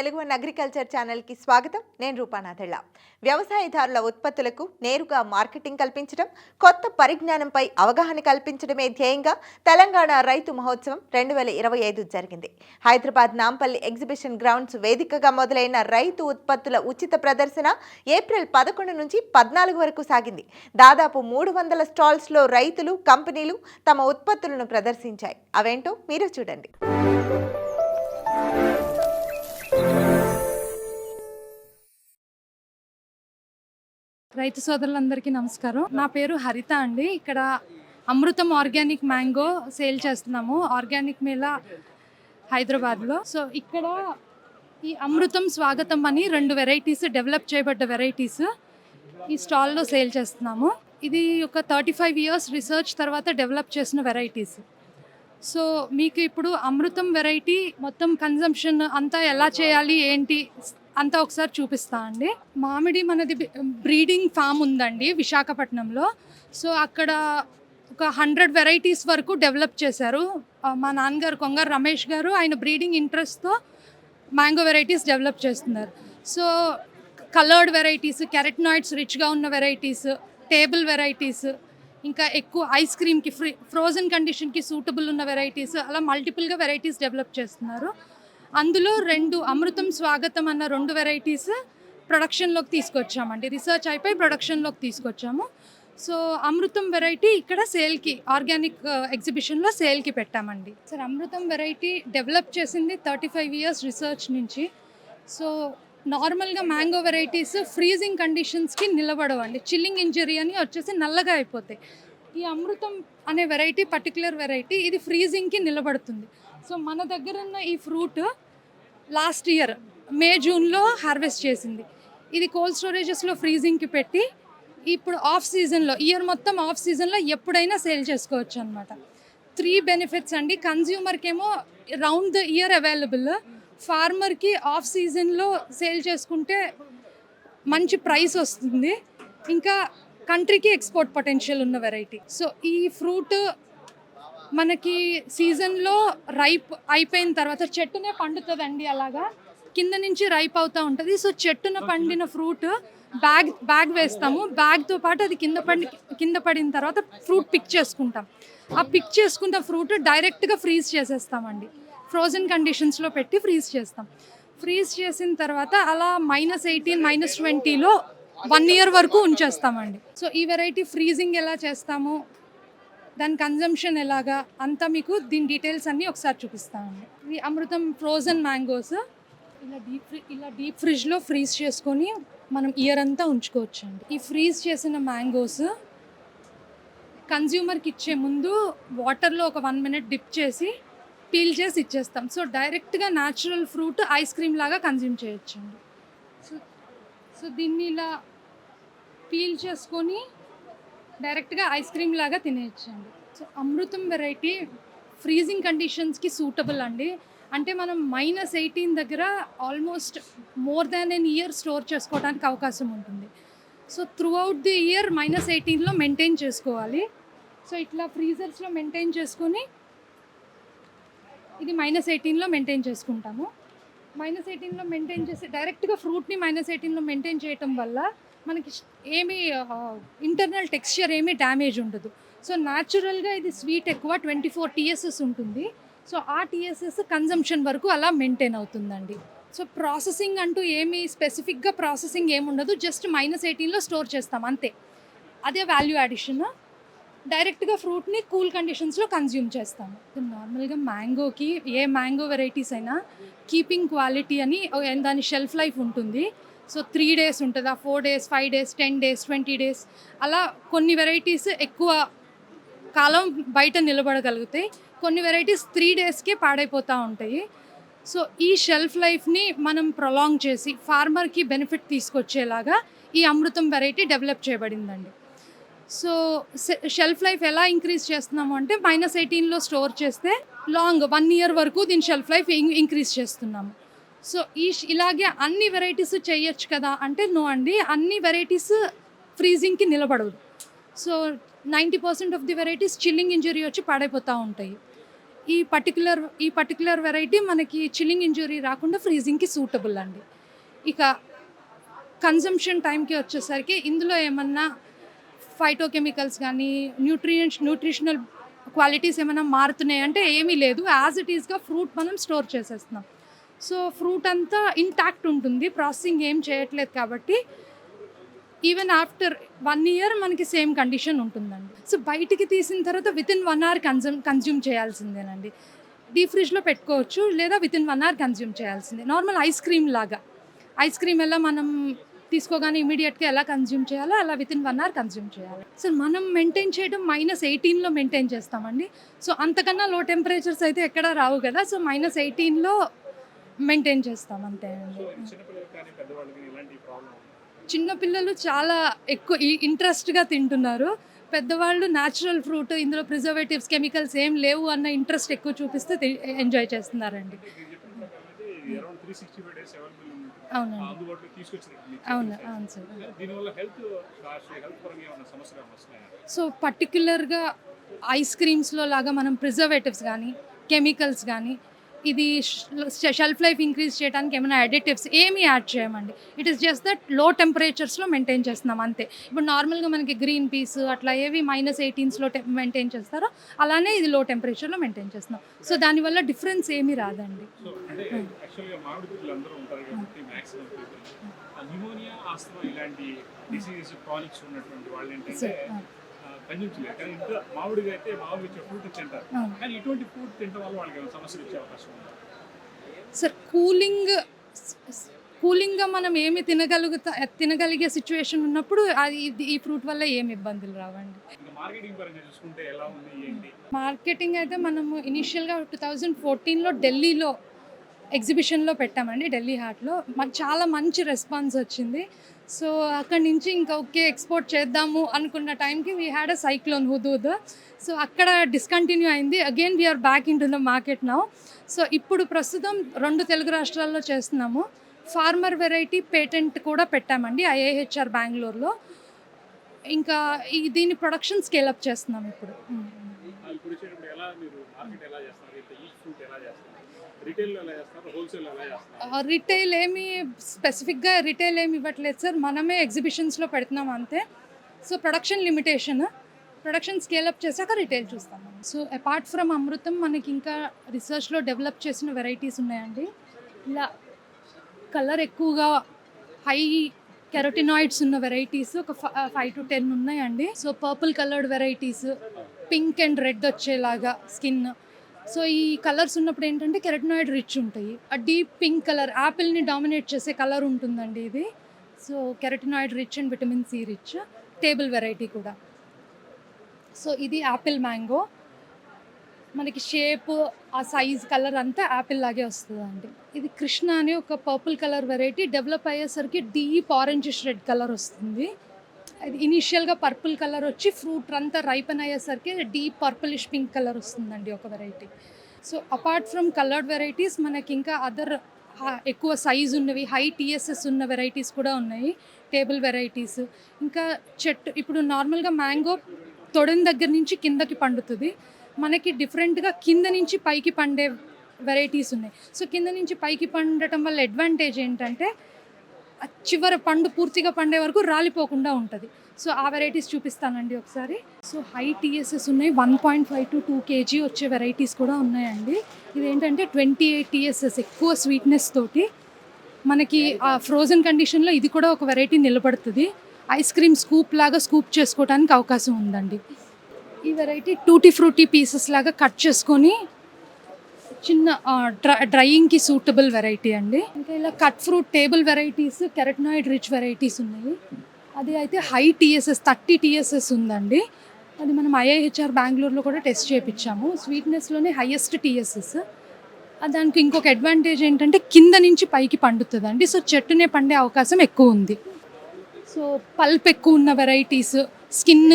Telugu one agriculture ఛానల్కి స్వాగతం. నేను రూపానాథెళ్ళ వ్యవసాయదారుల ఉత్పత్తులకు నేరుగా మార్కెటింగ్ కల్పించడం కొత్త పరిజ్ఞానంపై అవగాహన కల్పించడమే ధ్యేయంగా తెలంగాణ రైతు మహోత్సవం రెండు వేల ఇరవై ఐదు జరిగింది. హైదరాబాద్ నాంపల్లి ఎగ్జిబిషన్ గ్రౌండ్స్ వేదికగా మొదలైన రైతు ఉత్పత్తుల ఉచిత ప్రదర్శన ఏప్రిల్ పదకొండు నుంచి పద్నాలుగు వరకు సాగింది. దాదాపు మూడు వందల స్టాల్స్లో రైతులు కంపెనీలు తమ ఉత్పత్తులను ప్రదర్శించాయి. అవేంటో మీరు చూడండి. రైతు సోదరులందరికీ నమస్కారం. నా పేరు హరిత అండి. ఇక్కడ అమృతం ఆర్గానిక్ మ్యాంగో సేల్ చేస్తున్నాము. ఆర్గానిక్ మేళా హైదరాబాద్లో. సో ఇక్కడ ఈ అమృతం స్వాగతం అని రెండు వెరైటీస్ డెవలప్ చేయబడ్డ వెరైటీస్ ఈ స్టాల్లో సేల్ చేస్తున్నాము. ఇది ఒక థర్టీ ఫైవ్ ఇయర్స్ రీసెర్చ్ తర్వాత డెవలప్ చేసిన వెరైటీస్. సో మీకు ఇప్పుడు అమృతం వెరైటీ మొత్తం కన్జంప్షన్ అంతా ఎలా చేయాలి ఏంటి అంతా ఒకసారి చూపిస్తా అండి. మామిడి మనది బ్రీడింగ్ ఫామ్ ఉందండి విశాఖపట్నంలో. సో అక్కడ ఒక హండ్రెడ్ వెరైటీస్ వరకు డెవలప్ చేశారు. మా నాన్నగారు కొంగారు రమేష్ గారు ఆయన బ్రీడింగ్ ఇంట్రెస్ట్తో మ్యాంగో వెరైటీస్ డెవలప్ చేస్తున్నారు. సో కలర్డ్ వెరైటీస్ కెరటనాయిడ్స్ రిచ్గా ఉన్న వెరైటీస్ టేబుల్ వెరైటీస్ ఇంకా ఎక్కువ ఐస్ క్రీమ్కి ఫ్రీ ఫ్రోజన్ కండిషన్కి సూటబుల్ ఉన్న వెరైటీస్ అలా మల్టిపుల్గా వెరైటీస్ డెవలప్ చేస్తున్నారు. అందులో రెండు అమృతం స్వాగతం అన్న రెండు వెరైటీస్ ప్రొడక్షన్లోకి తీసుకొచ్చామండి. రీసెర్చ్ అయిపోయి ప్రొడక్షన్లోకి తీసుకొచ్చాము. సో అమృతం వెరైటీ ఇక్కడ సేల్కి ఆర్గానిక్ ఎగ్జిబిషన్లో సేల్కి పెట్టామండి. సార్ అమృతం వెరైటీ డెవలప్ చేసింది థర్టీ ఫైవ్ ఇయర్స్ రీసెర్చ్ నుంచి సో నార్మల్గా మ్యాంగో వెరైటీస్ ఫ్రీజింగ్ కండిషన్స్కి నిలబడవండి. చిల్లింగ్ ఇంజరీ అని వచ్చేసి నల్లగా అయిపోతాయి. ఈ అమృతం అనే వెరైటీ పర్టికులర్ వెరైటీ ఇది ఫ్రీజింగ్కి నిలబడుతుంది. సో మన దగ్గర ఉన్న ఈ ఫ్రూట్ లాస్ట్ ఇయర్ మే జూన్లో హార్వెస్ట్ చేసింది. ఇది కోల్డ్ స్టోరేజెస్లో ఫ్రీజింగ్కి పెట్టి ఇప్పుడు ఆఫ్ సీజన్లో ఇయర్ మొత్తం ఆఫ్ సీజన్లో ఎప్పుడైనా సేల్ చేసుకోవచ్చు అనమాట త్రీ బెనిఫిట్స్ అండి. కన్జ్యూమర్కి ఏమో రౌండ్ ద ఇయర్ అవైలబుల్. ఫార్మర్కి ఆఫ్ సీజన్లో సేల్ చేసుకుంటే మంచి ప్రైస్ వస్తుంది. ఇంకా కంట్రీకి ఎక్స్పోర్ట్ పొటెన్షియల్ ఉన్న వెరైటీ. సో ఈ ఫ్రూట్ మనకి సీజన్లో రైప్ అయిపోయిన తర్వాత చెట్టునే పండుతుందండి అలాగా. కింద నుంచి రైప్ అవుతూ ఉంటుంది. సో చెట్టున పండిన ఫ్రూట్ బ్యాగ్ బ్యాగ్ వేస్తాము. బ్యాగ్తో పాటు అది కింద పడి కింద పడిన తర్వాత ఫ్రూట్ పిక్ చేసుకుంటాం. ఆ పిక్ చేసుకున్న ఫ్రూట్ డైరెక్ట్గా ఫ్రీజ్ చేసేస్తామండి. ఫ్రోజన్ కండిషన్స్లో పెట్టి ఫ్రీజ్ చేస్తాం. ఫ్రీజ్ చేసిన తర్వాత అలా మైనస్ ఎయిటీన్ మైనస్ ట్వంటీలో వన్ ఇయర్ వరకు ఉంచేస్తామండి. సో ఈ వెరైటీ ఫ్రీజింగ్ ఎలా చేస్తాము? దాని కన్జంప్షన్ ఎలాగా? అంతా మీకు దీని డీటెయిల్స్ అన్నీ ఒకసారి చూపిస్తామండి ఇది అమృతం ఫ్రోజన్ మ్యాంగోస్ ఇలా డీప్ ఫ్రీ ఇలా డీప్ ఫ్రిడ్జ్లో ఫ్రీజ్ చేసుకొని మనం ఇయర్ అంతా ఉంచుకోవచ్చు అండి ఈ ఫ్రీజ్ చేసిన మ్యాంగోస్ కన్జ్యూమర్కి ఇచ్చే ముందు వాటర్లో ఒక వన్ మినిట్ డిప్ చేసి పీల్ చేసి ఇచ్చేస్తాం. సో డైరెక్ట్గా న్యాచురల్ ఫ్రూట్ ఐస్ క్రీమ్ లాగా కన్జ్యూమ్ చేయొచ్చండి. సో సో దీన్ని ఇలా పీల్ చేసుకొని డైరెక్ట్గా ఐస్ క్రీమ్ లాగా తినేయచ్చండి. సో అమృతం వెరైటీ ఫ్రీజింగ్ కండిషన్స్కి సూటబుల్ అండి. అంటే మనం మైనస్ ఎయిటీన్ దగ్గర almost more than an year store చేసుకోవడానికి అవకాశం ఉంటుంది. So throughout the year minus ఎయిటీన్లో మెయింటైన్ చేసుకోవాలి. సో ఇట్లా ఫ్రీజర్స్లో మెయింటైన్ చేసుకొని ఇది మైనస్ ఎయిటీన్లో మెయింటైన్ చేసుకుంటాము. మైనస్ ఎయిటీన్లో మెయింటైన్ చేసి డైరెక్ట్గా ఫ్రూట్ని మైనస్ ఎయిటీన్లో మెయింటైన్ చేయటం వల్ల మనకి ఏమీ ఇంటర్నల్ టెక్స్చర్ ఏమీ డ్యామేజ్ ఉండదు. సో న్యాచురల్గా ఇది స్వీట్ ఎక్కువ ట్వంటీ ఫోర్ టీఎస్ఎస్ ఉంటుంది. సో ఆ టీఎస్ఎస్ కన్జంప్షన్ వరకు అలా మెయింటైన్ అవుతుందండి. సో ప్రాసెసింగ్ అంటూ ఏమి స్పెసిఫిక్గా ప్రాసెసింగ్ ఏముండదు. జస్ట్ మైనస్ ఎయిటీన్లో స్టోర్ చేస్తాం అంతే. అదే వాల్యూ అడిషన్ డైరెక్ట్గా ఫ్రూట్ని కూల్ కండిషన్స్లో కన్జ్యూమ్ చేస్తాము. నార్మల్గా మ్యాంగోకి ఏ మ్యాంగో వెరైటీస్ అయినా కీపింగ్ క్వాలిటీ అని ఓ- దాని షెల్ఫ్ లైఫ్ ఉంటుంది. సో త్రీ డేస్ ఉంటుందా. Four days five days ten days twenty days అలా కొన్ని వెరైటీస్ ఎక్కువ కాలం బయట నిలబడగలుగుతాయి కొన్ని వెరైటీస్ త్రీ డేస్కే పాడైపోతూ ఉంటాయి. సో ఈ షెల్ఫ్ లైఫ్ని మనం ప్రొలాంగ్ చేసి ఫార్మర్కి బెనిఫిట్ తీసుకొచ్చేలాగా ఈ అమృతం వెరైటీ డెవలప్ చేయబడిందండి. సో షెల్ఫ్ లైఫ్ ఎలా ఇంక్రీజ్ చేస్తున్నాము అంటే మైనస్ ఎయిటీన్లో స్టోర్ చేస్తే లాంగ్ వన్ ఇయర్ వరకు దీని షెల్ఫ్ లైఫ్ ఇంక్రీజ్ చేస్తున్నాము. సో ఈ ఇలాగే అన్ని వెరైటీస్ చేయొచ్చు కదా అంటే నో అండి అన్ని వెరైటీస్ ఫ్రీజింగ్కి నిలబడదు so ninety percent of the varieties chilling injury వచ్చి పాడైపోతూ ఉంటాయి. ఈ పర్టికులర్ ఈ పర్టికులర్ వెరైటీ మనకి చిల్లింగ్ ఇంజురీ రాకుండా ఫ్రీజింగ్కి సూటబుల్ అండి. ఇక కన్జంప్షన్ టైంకి వచ్చేసరికి ఇందులో ఏమన్నా ఫైటోకెమికల్స్ కానీ న్యూట్రియన్స్ న్యూట్రిషనల్ క్వాలిటీస్ ఏమైనా మారుతున్నాయి? అంటే ఏమీ లేదు. యాజ్ ఇట్ ఈస్గా ఫ్రూట్ మనం స్టోర్ చేసేస్తున్నాం. సో ఫ్రూట్ అంతా ఇంటాక్ట్ ఉంటుంది. ప్రాసెసింగ్ ఏం చేయట్లేదు కాబట్టి ఈవెన్ ఆఫ్టర్ వన్ ఇయర్ మనకి సేమ్ కండిషన్ ఉంటుందండి. సో బయటికి తీసిన తర్వాత within one hour consume consume చేయాల్సిందేనండి deep ఫ్రిడ్జ్లో పెట్టుకోవచ్చు లేదా within one hour consume చేయాల్సిందే. నార్మల్ ఐస్ క్రీమ్ లాగా. ఐస్ క్రీమ్ ఎలా మనం తీసుకోగానే ఇమీడియట్గా ఎలా కన్జ్యూమ్ చేయాలో అలా within one hour consume చేయాలి. సో మనం మెయింటైన్ చేయడం మైనస్ ఎయిటీన్లో మెయింటైన్ చేస్తామండి. సో అంతకన్నా లో టెంపరేచర్స్ అయితే ఎక్కడ రావు కదా. సో మైనస్ ఎయిటీన్లో మెయింటైన్ చేస్తాం అంతే అండి. చిన్నపిల్లలు చాలా ఎక్కువ ఇంట్రెస్ట్గా తింటున్నారు. పెద్దవాళ్ళు న్యాచురల్ ఫ్రూట్ ఇందులో ప్రిజర్వేటివ్స్ కెమికల్స్ ఏం లేవు అన్న ఇంట్రెస్ట్ ఎక్కువ చూపిస్తే ఎంజాయ్ చేస్తున్నారండి. తీసుకొచ్చింది అవును సార్. సైజ్. దీనివల్ల హెల్త్ హెల్త్ పరంగా ఏమైనా సమస్యలు ఏమైనా వస్తున్నాయా? సో పర్టిక్యులర్గా ఐస్ క్రీమ్స్లో లాగా మనం ప్రిజర్వేటివ్స్ కానీ కెమికల్స్ కానీ ఇది షెల్ఫ్ లైఫ్ ఇంక్రీజ్ చేయడానికి ఏమైనా అడిటివ్స్ ఏమీ యాడ్ చేయమండి. ఇట్ ఈస్ జస్ట్ దట్లో టెంపరేచర్స్లో మెయింటైన్ చేస్తున్నాం అంతే. ఇప్పుడు నార్మల్గా మనకి గ్రీన్ పీస్ అట్లా ఏవి మైనస్ ఎయిటీన్స్లో మెయింటైన్ చేస్తారో అలానే ఇది లో టెంపరేచర్లో మెయింటైన్ చేస్తున్నాం సో దానివల్ల డిఫరెన్స్ ఏమీ రాదండి. న్యూమోనియా ఆస్తమా ఇలాంటి డిసీజెస్ క్రానిక్స్ ఉన్నటువంటి వాళ్ళు ఏంటంటే కానీ మామిడిగా అయితే మామిడి ఫ్రూట్ తింటారు. కానీ ఇటువంటి ఫ్రూట్ తినడం వల్ల వాళ్ళకి సమస్యలు వచ్చే అవకాశం ఉంది? సార్ కూలింగ్ కూలింగ్గా మనం ఏమి తినగలుగుతా తినగలిగే సిచ్యువేషన్ ఉన్నప్పుడు అది ఈ ఫ్రూట్ వల్ల ఏమి ఇబ్బందులు రావండి. మార్కెటింగ్ అయితే మనము ఇనిషియల్గా టూ థౌజండ్ ఫోర్టీన్లో ఢిల్లీలో ఎగ్జిబిషన్లో పెట్టామండి ఢిల్లీ హాట్లో మన చాలా మంచి రెస్పాన్స్ వచ్చింది. సో అక్కడి నుంచి ఇంకా ఓకే ఎక్స్పోర్ట్ చేద్దాము అనుకున్న టైంకి we had a cyclone Hudhud. So అక్కడ డిస్కంటిన్యూ అయింది. Again we are back into the market now so ఇప్పుడు ప్రస్తుతం రెండు తెలుగు రాష్ట్రాల్లో చేస్తున్నాము. ఫార్మర్ వెరైటీ పేటెంట్ కూడా పెట్టామండి ఐఏహెచ్ఆర్ బెంగళూరులో ఇంకా ఈ దీని ప్రొడక్షన్ స్కేలప్ చేస్తున్నాం ఇప్పుడు. రిటైల్ ఏమి స్పెసిఫిక్గా రిటైల్ ఏమి ఇవ్వట్లేదు సార్. మనమే ఎగ్జిబిషన్స్లో పెడుతున్నాం అంతే. So production limitation production scale up చేశాక రిటైల్ చూస్తాం సో అపార్ట్ ఫ్రమ్ అమృతం మనకి ఇంకా రీసెర్చ్లో డెవలప్ చేసిన వెరైటీస్ ఉన్నాయండి. ఇలా కలర్ ఎక్కువగా హై కెరోటినాయిడ్స్ ఉన్న వెరైటీస్ ఒక ఫైవ్ టు టెన్ ఉన్నాయండి. So purple coloured varieties pink and red వచ్చేలాగా స్కిన్ సో ఈ కలర్స్ ఉన్నప్పుడు ఏంటంటే కెరటినాయిడ్ రిచ్ ఉంటాయి. ఆ డీప్ పింక్ కలర్ యాపిల్ని డామినేట్ చేసే కలర్ ఉంటుందండి ఇది. So carotenoid rich and vitamin C rich table variety కూడా. సో ఇది యాపిల్ మ్యాంగో. మనకి షేప్ ఆ సైజ్ కలర్ అంతా యాపిల్ లాగే వస్తుందండి. ఇది కృష్ణ అని ఒక పర్పుల్ కలర్ వెరైటీ డెవలప్ అయ్యేసరికి డీప్ ఆరెంజ్ రెడ్ కలర్ వస్తుంది. ఇనీషియల్గా పర్పుల్ కలర్ వచ్చి ఫ్రూట్ అంతా రైపన్ అయ్యేసరికి డీప్ పర్పులిష్ పింక్ కలర్ వస్తుందండి ఒక variety so apart from coloured varieties మనకి ఇంకా అదర్ ఎక్కువ సైజ్ ఉన్నవి హై టీఎస్ఎస్ ఉన్న వెరైటీస్ కూడా ఉన్నాయి టేబుల్ వెరైటీస్ ఇంకా చెట్టు ఇప్పుడు నార్మల్గా మ్యాంగో తొడని దగ్గర నుంచి కిందకి పండుతుంది. మనకి డిఫరెంట్గా కింద నుంచి పైకి పండే వెరైటీస్ ఉన్నాయి. సో కింద నుంచి పైకి పండటం వల్ల అడ్వాంటేజ్ ఏంటంటే చివర పండు పూర్తిగా పండే వరకు రాలిపోకుండా ఉంటుంది. సో ఆ వెరైటీస్ చూపిస్తానండి ఒకసారి. సో హై టీఎస్ఎస్ ఉన్నాయి. One point five to two KG వచ్చే వెరైటీస్ కూడా ఉన్నాయండి. ఇదేంటంటే ట్వంటీ ఎయిట్ టీఎస్ఎస్ ఎక్కువ స్వీట్నెస్ తోటి మనకి ఆ ఫ్రోజన్ కండిషన్లో ఇది కూడా ఒక వెరైటీ నిలబడుతుంది. ఐస్ క్రీమ్ స్కూప్ లాగా స్కూప్ చేసుకోవడానికి అవకాశం ఉందండి. ఈ వెరైటీ టూటీ ఫ్రూటీ పీసెస్ లాగా కట్ చేసుకొని చిన్న డ్రై డ్రైయింగ్కి సూటబుల్ వెరైటీ అండి. ఇంకా ఇలా cut fruit table varieties carotenoid rich varieties ఉన్నాయి. అది అయితే హై టీఎస్ఎస్ థర్టీ టీఎస్ఎస్ ఉందండి. అది మనం ఐఐహెచ్ఆర్ బెంగళూరులో కూడా టెస్ట్ చేయించాము స్వీట్నెస్లోనే హైయెస్ట్ టీఎస్ఎస్. దానికి ఇంకొక అడ్వాంటేజ్ ఏంటంటే కింద నుంచి పైకి పండుతుందండి. సో చెట్టునే పండే అవకాశం ఎక్కువ ఉంది. సో పల్ప్ ఎక్కువ ఉన్న వెరైటీస్ స్కిన్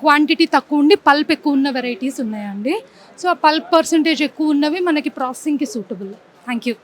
క్వాంటిటీ తక్కువ ఉండి పల్ప్ ఎక్కువ ఉన్న వెరైటీస్ ఉన్నాయండి. సో ఆ పల్ప్ పర్సంటేజ్ ఎక్కువ ఉన్నవి మనకి ప్రాసెసింగ్కి సూటబుల్. Thank you